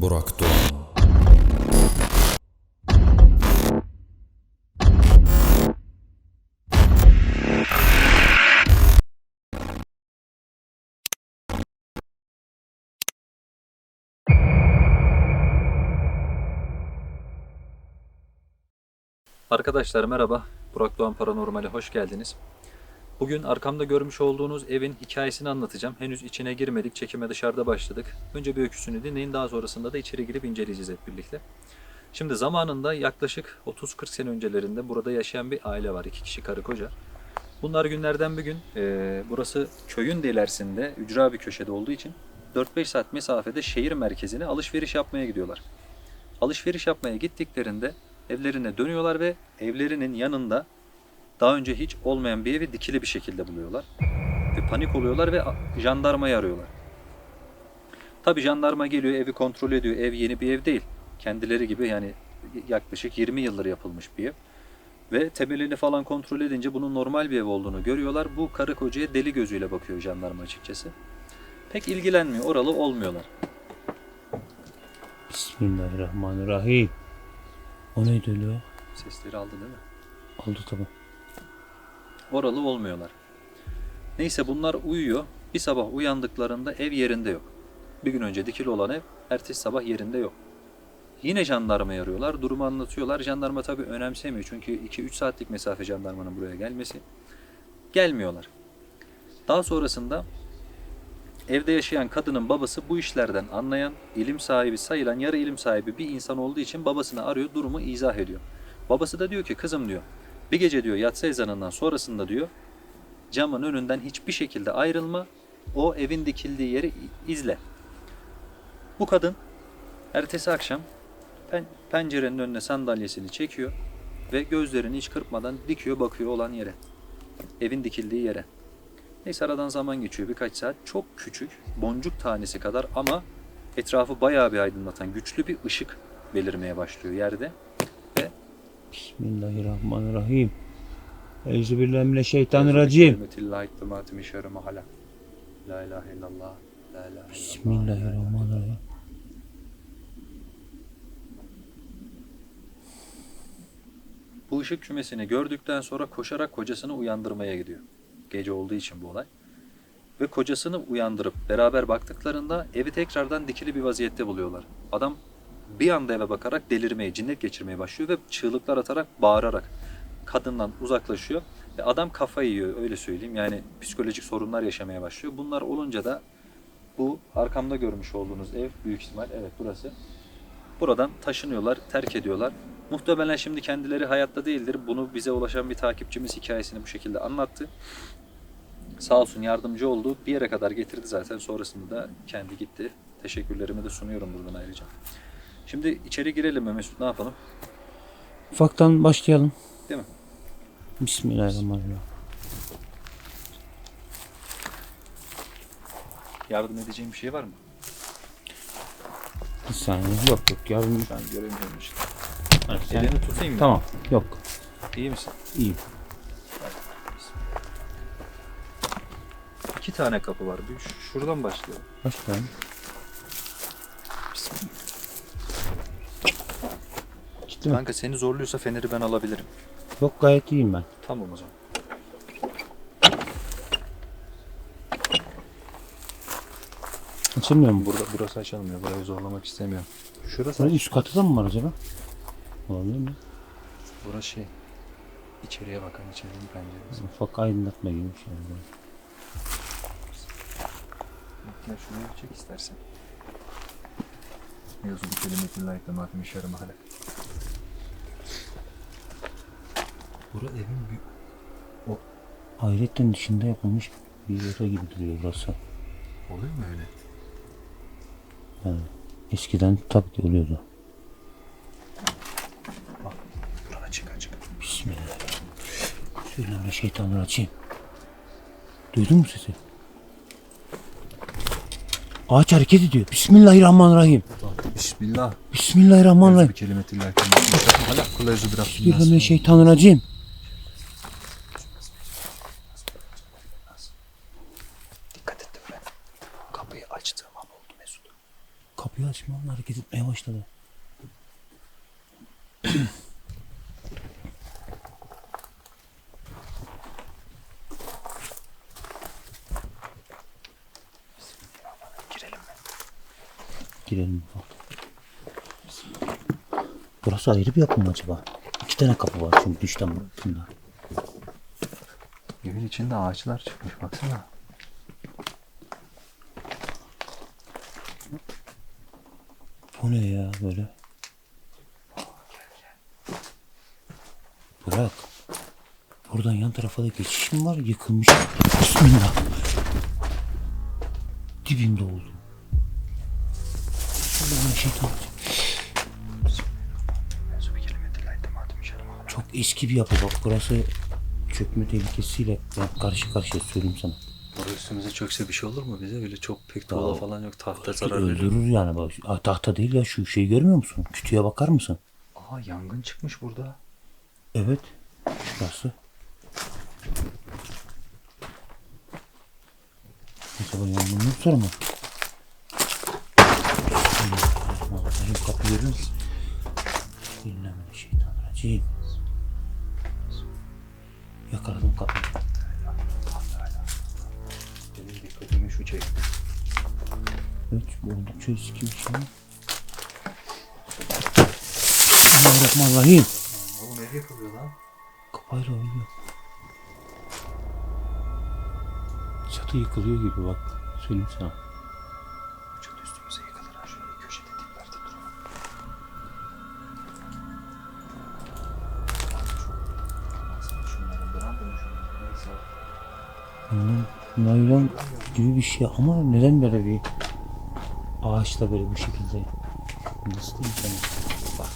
Burak Doğan Arkadaşlar merhaba. Burak Doğan Paranormal'e hoş geldiniz. Bugün arkamda görmüş olduğunuz evin hikayesini anlatacağım. Henüz içine girmedik. Çekime dışarıda başladık. Önce bir öyküsünü dinleyin. Daha sonrasında da içeri girip inceleyeceğiz hep birlikte. Şimdi zamanında yaklaşık 30-40 sene öncelerinde burada yaşayan bir aile var. iki kişi karı koca. Bunlar günlerden bir gün e, burası köyün de ilerisinde ücra bir köşede olduğu için 4-5 saat mesafede şehir merkezine alışveriş yapmaya gidiyorlar. Alışveriş yapmaya gittiklerinde evlerine dönüyorlar ve evlerinin yanında daha önce hiç olmayan bir evi dikili bir şekilde buluyorlar. Ve panik oluyorlar ve jandarmayı arıyorlar. Tabi jandarma geliyor evi kontrol ediyor. Ev yeni bir ev değil. Kendileri gibi yani yaklaşık 20 yıldır yapılmış bir ev. Ve temelini falan kontrol edince bunun normal bir ev olduğunu görüyorlar. Bu karı kocaya deli gözüyle bakıyor jandarma açıkçası. Pek ilgilenmiyor. Oralı olmuyorlar. Bismillahirrahmanirrahim. O neydi öyle ya? Sesleri aldı değil mi? Oldu tamam. Oralı olmuyorlar. Neyse bunlar uyuyor. Bir sabah uyandıklarında ev yerinde yok. Bir gün önce dikili olan ev ertesi sabah yerinde yok. Yine jandarmayı arıyorlar. Durumu anlatıyorlar. Jandarma tabii önemsemiyor. Çünkü 2-3 saatlik mesafe jandarmanın buraya gelmesi. Gelmiyorlar. Daha sonrasında evde yaşayan kadının babası bu işlerden anlayan, ilim sahibi sayılan yarı ilim sahibi bir insan olduğu için babasını arıyor, durumu izah ediyor. Babası da diyor ki kızım diyor, bir gece diyor yatsı ezanından sonrasında diyor camın önünden hiçbir şekilde ayrılma, o evin dikildiği yeri izle. Bu kadın ertesi akşam pen- pencerenin önüne sandalyesini çekiyor ve gözlerini hiç kırpmadan dikiyor bakıyor olan yere. Evin dikildiği yere. Neyse aradan zaman geçiyor birkaç saat. Çok küçük, boncuk tanesi kadar ama etrafı bayağı bir aydınlatan güçlü bir ışık belirmeye başlıyor yerde. Bismillahirrahmanirrahim. Euzubillahimineşşeytanirracim. La ilahe illallah. La ilahe illallah. Bismillahirrahmanirrahim. Bu ışık kümesini gördükten sonra koşarak kocasını uyandırmaya gidiyor. Gece olduğu için bu olay. Ve kocasını uyandırıp beraber baktıklarında evi tekrardan dikili bir vaziyette buluyorlar. Adam bir anda eve bakarak delirmeye, cinnet geçirmeye başlıyor ve çığlıklar atarak, bağırarak kadından uzaklaşıyor. Ve adam kafayı yiyor öyle söyleyeyim. Yani psikolojik sorunlar yaşamaya başlıyor. Bunlar olunca da bu arkamda görmüş olduğunuz ev büyük ihtimal evet burası. Buradan taşınıyorlar, terk ediyorlar. Muhtemelen şimdi kendileri hayatta değildir. Bunu bize ulaşan bir takipçimiz hikayesini bu şekilde anlattı. Sağ olsun yardımcı oldu. Bir yere kadar getirdi zaten. Sonrasında da kendi gitti. Teşekkürlerimi de sunuyorum buradan ayrıca. Şimdi içeri girelim mi Mesut ne yapalım? Ufaktan başlayalım. Değil mi? Bismillahirrahmanirrahim. Yardım edeceğim bir şey var mı? Bir saniye. Yok yok yardım. An göremiyorum işte. Ha, sen- Elini tutayım mı? Tamam. Yok. İyi misin? İyiyim. İki tane kapı var. Bir ş- şuradan başlayalım. Başlayalım. Gitti mi? Kanka seni zorluyorsa feneri ben alabilirim. Yok gayet iyiyim ben. Tamam o zaman. Açılmıyor mu? Burada burası açılmıyor. Burayı zorlamak istemiyorum. Şurası Bunun üst katı da mı var acaba? Olabilir mi? Burası şey. İçeriye bakan içerinin penceresi. Ufak aydınlatma gibi bir şey. var. Ya şunu çek istersen. Yazılı kelimetillahi tematim işarı mahalle. Bura evin büyük. Hayretten dışında yapılmış bir oda gibi duruyor burası. Oluyor mu öyle? Yani eskiden tabii ki oluyordu. Bura açık açık. Bismillahirrahmanirrahim. Bismillahirrahmanirrahim. Duydun mu sesi? Ağaç hareket ediyor. Bismillahirrahmanirrahim. Bismillah. Bismillahirrahmanirrahim. bir Bismillahirrahmanirrahim. Dikkat ettim ben. Kapıyı açtığım an oldu Mesut. Kapı Kapıyı açma lan hareket etmeye başladı. Girelim mi? Girelim bakalım. Burası ayrı bir yapı mı acaba? İki tane kapı var çünkü dıştan bunlar. Evin içinde ağaçlar çıkmış baksana. Bu ne ya böyle? Bırak. Buradan yan tarafa da geçiş mi var? Yıkılmış. Bismillah. Dibimde oldum. Çok eski bir yapı bak burası çökme tehlikesiyle ben karşı karşıya söyleyeyim sana. Orada üstümüze çökse bir şey olur mu bize? Böyle çok pek tuğla falan yok. Tahta zarar verir. Öldürür yani bak. Aa, tahta değil ya şu şeyi görmüyor musun? Kütüğe bakar mısın? Aa yangın çıkmış burada. Evet. Şurası. Acaba yangın yok sonra Bismillahirrahmanirrahim. Kapı görüyor musun? Bismillahirrahmanirrahim. Yakaladım kapıyı. Benim dikkatimi şu çekti. Evet bu oldukça eski bir şey. Bismillahirrahmanirrahim. Oğlum ev yapılıyor lan. Kapayla oynuyor. Çatı yıkılıyor gibi bak. Söyleyeyim sana. Naylon gibi bir şey ama neden böyle bir ağaçla böyle bu şekilde nasıl diyeyim sana? Bak.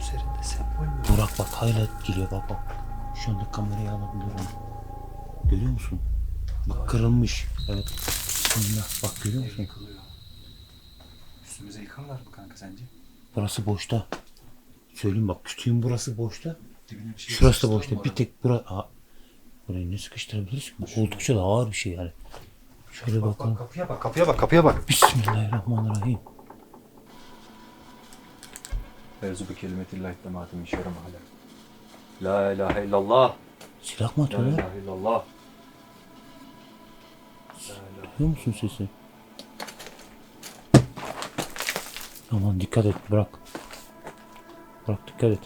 Üzerinde sembol mü? Burak bak hala geliyor bak bak. Şu anda kamerayı alabiliyorum. Görüyor musun? Bak kırılmış. Evet. Bismillah. Bak görüyor Ev musun? yıkılıyor. Üstümüze yıkarlar mı kanka sence? Burası boşta. Söyleyeyim bak kütüğün burası boşta. Dibine bir şey Şurası da boşta. mı Bir oraya? tek bura... Aa, burayı ne sıkıştırabiliriz ki? Bu oldukça da ağır bir şey yani. Şöyle Bak bakalım. bak kapıya bak kapıya bak kapıya bak. Bismillahirrahmanirrahim. Mevzu bir kelimetillahi tematim işarı mahalle. La ilahe illallah. Silah mı La atıyorlar? ilahe illallah. Duyuyor musun sesi? Aman dikkat et bırak. Bırak dikkat et.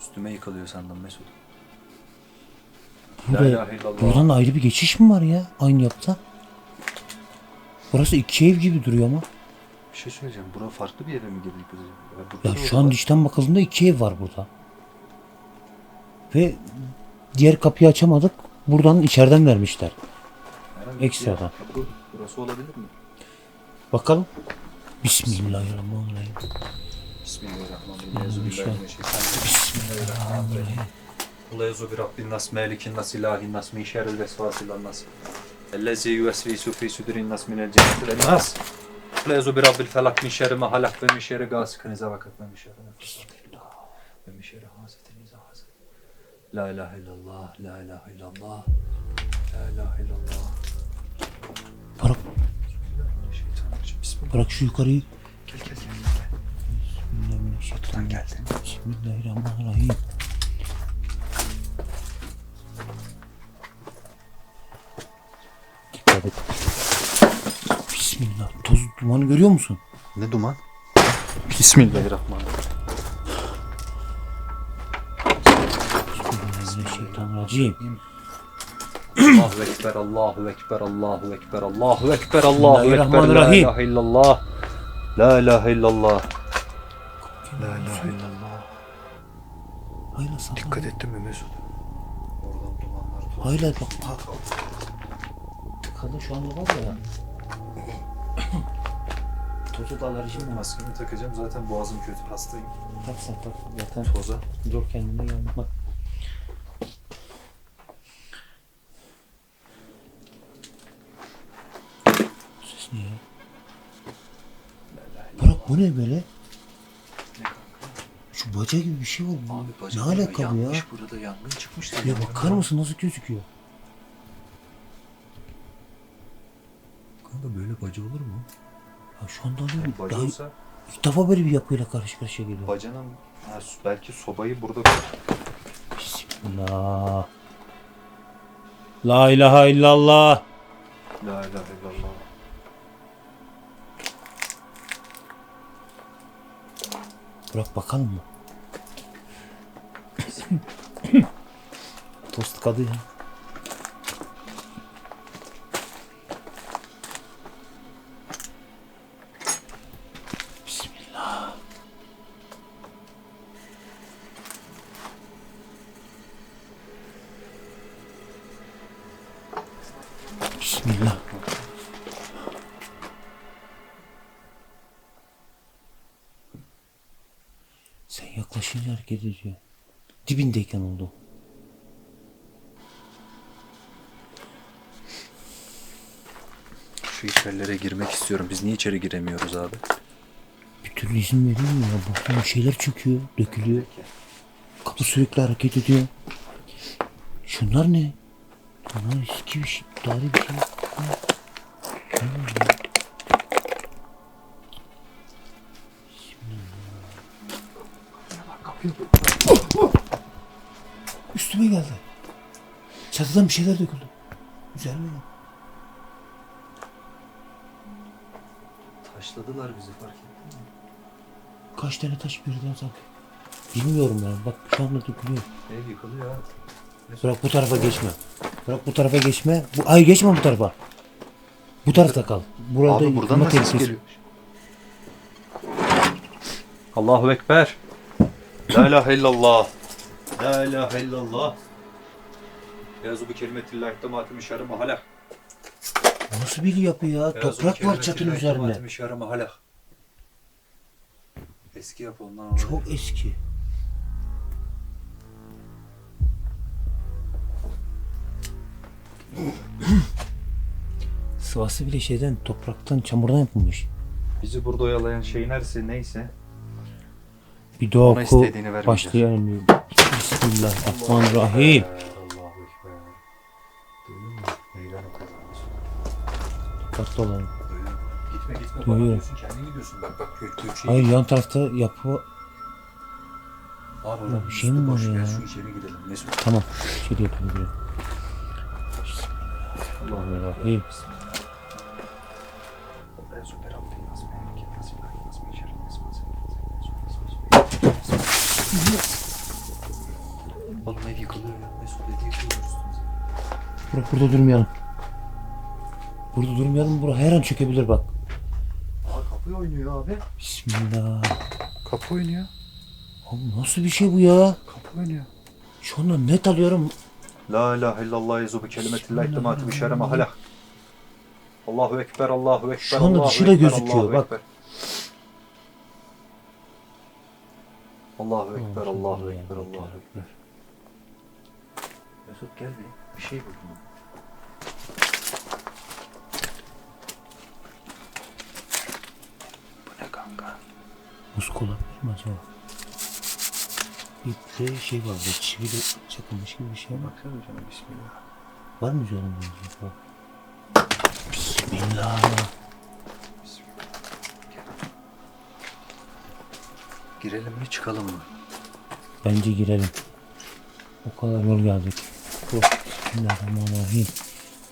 Üstüme yıkılıyor sandım Mesut. Burada, buradan da ayrı bir geçiş mi var ya? Aynı yapıda. Burası iki ev gibi duruyor ama. Bir şey söyleyeceğim. Bura farklı bir yere mi girdik biz? Ya, Ya da şu an dıştan bakıldığında iki ev var burada. Ve diğer kapıyı açamadık. Buradan içeriden vermişler. Herhangi ekstradan. Kapı burası olabilir mi? Bakalım. Bismillahirrahmanirrahim. Bismillahirrahmanirrahim. Euzubillahimineşşeytanirracim. Bismillahirrahmanirrahim. Kul ezu bi rabbin nas, melikin nas, ilahin nas, min şerril vesvasilan nas. Ellezi yuvesvisu fi sudurin nas minel cenneti ven nas. Kul ezu bi rabbil felak min şerri ma halak ve min şerri gasikin iza vakak ve min şerri ve min şerri hasetin. La ilahe illallah, la ilahe illallah, la ilahe illallah. Bırak, bırak şu yukarıyı. Gel gel gel. Bismillahirrahmanirrahim. Bismillahirrahmanirrahim. Dikkat et. Bismillah. Toz dumanı görüyor musun? Ne duman? Bismillahirrahmanirrahim. Bismillahirrahmanirrahim. Allahu Ekber, Allahu Ekber, Allahu Ekber, Allahu Ekber, Allahu Ekber, La ilahe illallah. La ilahe illallah. La ilahe illallah. Hayla sana. Dikkat ettin mi Mesut? Oradan dumanlar. Hayla bak. Kadın şu anda var ya. Tozu da alerjim var. Maskemi takacağım zaten boğazım kötü hastayım. Tak sen tak. Zaten Toza. dur kendine gel. Bak. Ne ya? Bırak bu ne böyle? Şu baca gibi bir şey var. bu. Abi ne bacak alaka bu ya? yanmış burada yangın çıkmış. Ya bakar mısın nasıl gözüküyor? Bacı olur mu? Ya şu anda alıyorum. Bacı Daha ilk defa böyle bir yapıyla karşı karşıya geliyorum. bacanın ha, belki sobayı burada Bismillah. La ilahe illallah. La ilahe illallah. Bırak bakalım mı? Tost kadı ya. Ediyor. Dibindeyken oldu. Şu içerilere girmek istiyorum. Biz niye içeri giremiyoruz abi? Bir türlü izin veriyor mu ya? Bir şeyler çöküyor, dökülüyor. Kapı sürekli hareket ediyor. Şunlar ne? Bunlar eski bir şey, tarihi bir şey. Ha. Ne ya? Bismillah. Üstüme geldi. Çatıdan bir şeyler döküldü. Güzel mi? Taşladılar bizi fark ettin mi? Kaç tane taş birden sanki. Bilmiyorum ya. Bak şu anda dökülüyor. Ev yıkılıyor ha. Bırak bu tarafa geçme. Bırak bu tarafa geçme. Bu, ay geçme bu tarafa. Bu tarafta kal. Burada Abi buradan da ses geliyor. Allahu Ekber. La ilahe illallah. La ilahe illallah. Yazu bu kelimetillahi tematimi şerri mahalak. Nasıl bir yapı ya? Toprak var şerri mahalak. Eski yapı ondan olabilir. Çok eski. Sıvası bile şeyden topraktan çamurdan yapılmış. Bizi burada oyalayan şey neresi neyse. Bir dua Ona oku istediğini başlayalım. Bismillahirrahmanirrahim. Allahu Ekber. Duydun mu? Meydan okuyalım. Dikkatli olalım. Duydun mu? Gitme gitme. Duyuyorum. Bana diyorsun kendin gidiyorsun. Bak bak kök şey. Hayır yan tarafta yapı Abi Ya oranın bir şey üstü mi var boş. Ya? Şu içeri gidelim. Mesut. Tamam. Şöyle girelim. Bismillahirrahmanirrahim. Bırak burada durmayalım. Burada durmayalım. Bura her an çökebilir bak. Aa kapı oynuyor abi. Bismillah. Kapı oynuyor. Oğlum nasıl bir şey bu ya? Kapı oynuyor. Şu anda net alıyorum. La ilahe illallah yezu bi kelimetillahi temati bi şerri mahalak. Allahu Ekber, Allahu Ekber, Şu anda Allahu dışıyla Ekber, gözüküyor, Allahu bak. Ekber. Allahu Ekber, Allahu Ekber, Allahu Ekber. Mesut gel bir, bir şey buldum. Bu ne kanka? Musk olabilir mi acaba? Bir de şey var. Böyle çiviyle çakılmış gibi bir şey var. Baksana canım bismillah. Var mı canım? Bak. Bismillah. Girelim mi çıkalım mı? Bence girelim. O kadar yol geldik. Bismillahirrahmanirrahim.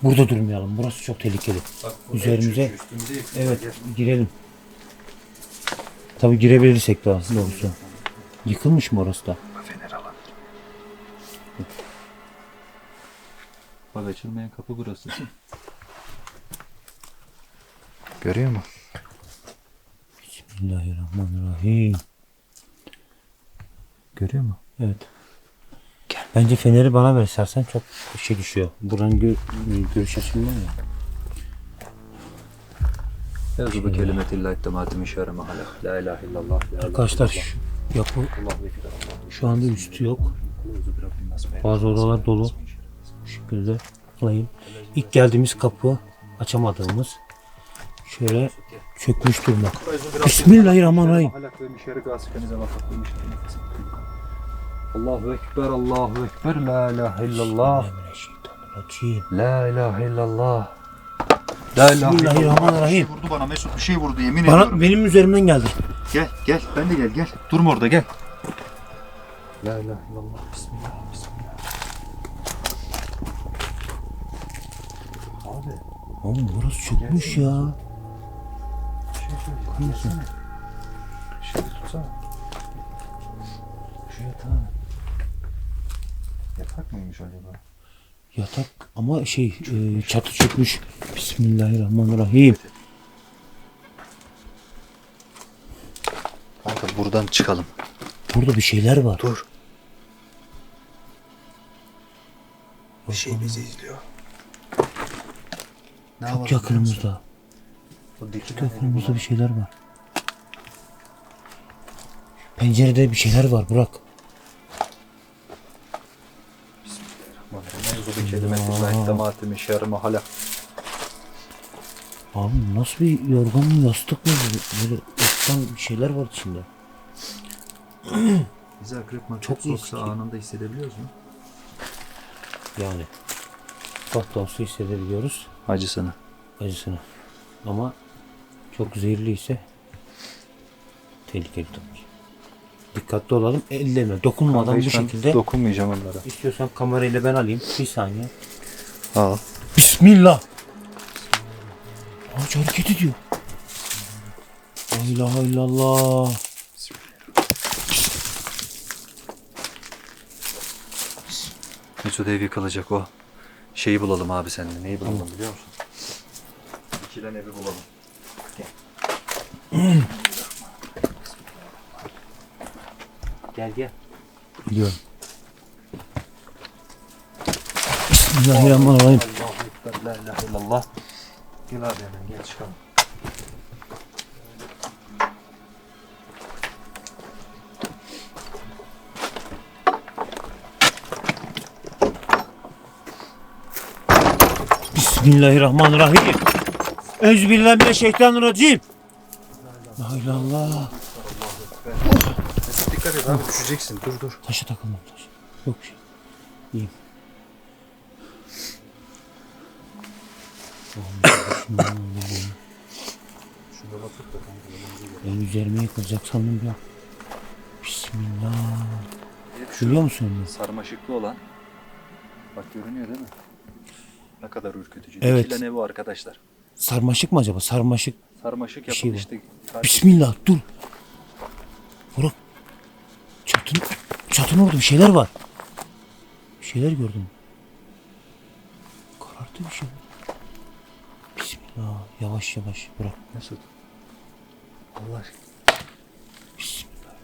Burada durmayalım. Burası çok tehlikeli. Bak, Üzerimize-. Evet, girelim. Tabi girebilirsek daha doğrusu. Yıkılmış mı orası da? Fener alalım. Bak açılmayan kapı burası. Görüyor musun? Bismillahirrahmanirrahim. Görüyor musun? Evet. Bence feneri bana ver istersen çok şey düşüyor. Buranın gö görüş açım var ya. Yazı bu kelimetillahi tematimin şerri mahalak. La ilahe illallah. Arkadaşlar şu yapı şu anda üstü yok. Bazı odalar dolu. Bu şekilde alayım. İlk geldiğimiz kapı açamadığımız şöyle çökmüş durumda. Bismillahirrahmanirrahim. Allahu Ekber, Allahu Ekber, La ilahe illallah. Bismillahirrahmanirrahim. La ilahe illallah. Bismillahirrahmanirrahim. Bir şey vurdu bana Mesut bir şey vurdu yemin Bana ediyorum. benim üzerimden geldi. Gel gel ben de gel gel. Durma orada gel. La ilahe illallah bismillah bismillah. Abi Oğlum burası çökmüş ya. bir şey söyleyeceğim. Gelsene. Şöyle tutsana. Şu yatağı. Yatak mıymış acaba? Yatak ama şey e, çatı çökmüş. Bismillahirrahmanirrahim. Kanka buradan çıkalım. Burada bir şeyler var. Dur. Bir şey bizi izliyor. Ne Çok yakınımızda. O dikine Çok yakınımızda bir şeyler var. Pencerede bir şeyler var Burak. Tematimi şerri mahala. Abi nasıl bir yorgan mı yastık mı? bu? Böyle ıslatan bir şeyler var içinde. Bizi akrep makrep Çok soksa eski. anında hissedebiliyoruz mu? Yani. Bak da olsa hissedebiliyoruz Acısını. acısını. Ama çok zehirliyse tehlikeli tabii ki. Dikkatli olalım. Ellerine dokunmadan bu şekilde. Dokunmayacağım onlara. İstiyorsan kamerayla ben alayım. Bir saniye. Al. Bismillah. Ağaç hareket ediyor. La ilahe illallah. Mesut ev yıkılacak o. Şeyi bulalım abi seninle. Neyi bulalım biliyor musun? İkilen evi bulalım. Gel gel. Biliyorum. Bismillahirrahmanirrahim. Allahu Ekber, la ilahe illallah. Gel abi hemen gel çıkalım. Bismillahirrahmanirrahim. Euzubillahimineşşeytanirracim. La. Mesut dikkat et abi düşeceksin. Dur dur. Taşa takılmam taş. Yok bir şey. İyiyim. Ben üzerime yıkılacak sandım ya. Bismillah. Görüyor musun onu? Sarmaşıklı olan. Bak görünüyor değil mi? Ne kadar ürkütücü. Evet. Dikilen evi arkadaşlar. Sarmaşık mı acaba? Sarmaşık. Sarmaşık şey yapıldı var. işte. Bismillah dur. Burak. Çatın, çatın orada bir şeyler var. Bir şeyler gördüm. Karartı bir şey. Bismillah. Yavaş yavaş bırak. Mesut. Allah aşkına. Bismillah.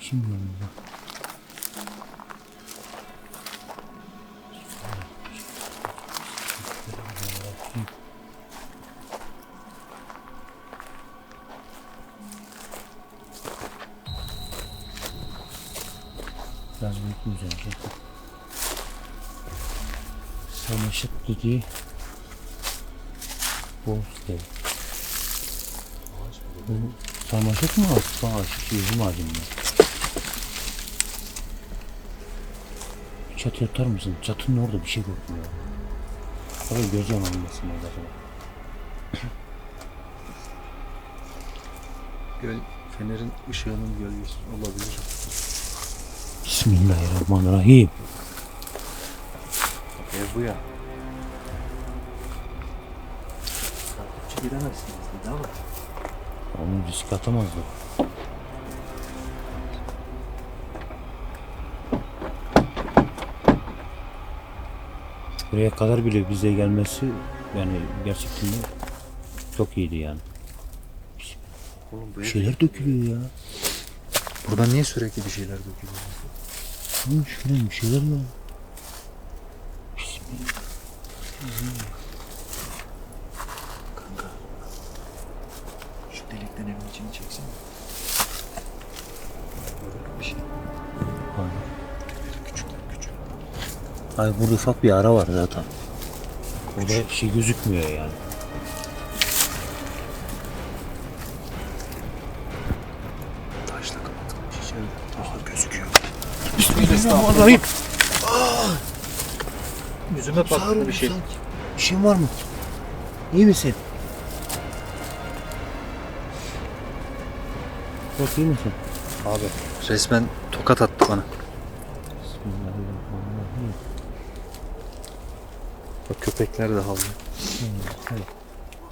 Şimdi gördüm bak. Büyük müze. Sarmaşık dediği Bozdev. Bu sarmaşık mı asla ağaç? Üzüm ağacı mı? Çatı yatar mısın? Çatının orada bir şey gördüm ya. Oraya göz yanılmasın orada. Göl, fenerin ışığının gölgesi olabilir. Bismillahirrahmanirrahim. Ev bu ya. Takipçi giremezsiniz dedi ama. Onu risk atamazdı. Buraya kadar bile bize gelmesi yani gerçekten çok iyiydi yani. Oğlum bu Bir şeyler dökülüyor ya. Buradan niye sürekli bir şeyler dökülüyor? Hı, şöyle bir şeyler var. Kanka. Şu delikten evin içini çeksene. Bir şey. Hayır. Küçükler küçük. Hayır burada ufak bir ara var zaten. Burada bir şey gözükmüyor yani. Bismillahirrahmanirrahim. Yüzüme Sarı bir şey. Bir şeyin var mı? İyi misin? Bak iyi misin? Abi resmen tokat attı bana. Bismillahirrahmanirrahim. Bak köpekler de havlıyor.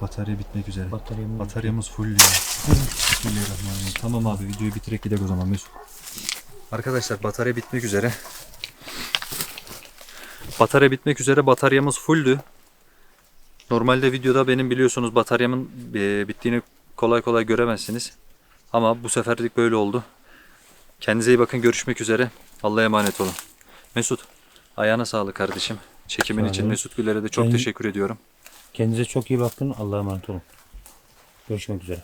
Batarya bitmek üzere. Bataryamı Bataryamız full ya. Bismillahirrahmanirrahim. Tamam abi videoyu bitirek gidelim o zaman Mesut. Arkadaşlar batarya bitmek üzere. Batarya bitmek üzere bataryamız fulldü. Normalde videoda benim biliyorsunuz bataryamın e, bittiğini kolay kolay göremezsiniz. Ama bu seferlik böyle oldu. Kendinize iyi bakın görüşmek üzere. Allah'a emanet olun. Mesut ayağına sağlık kardeşim. Çekimin Sağ için olun. Mesut Güler'e de çok Ben- teşekkür ediyorum. Kendinize çok iyi bakın. Allah'a emanet olun. Görüşmek üzere.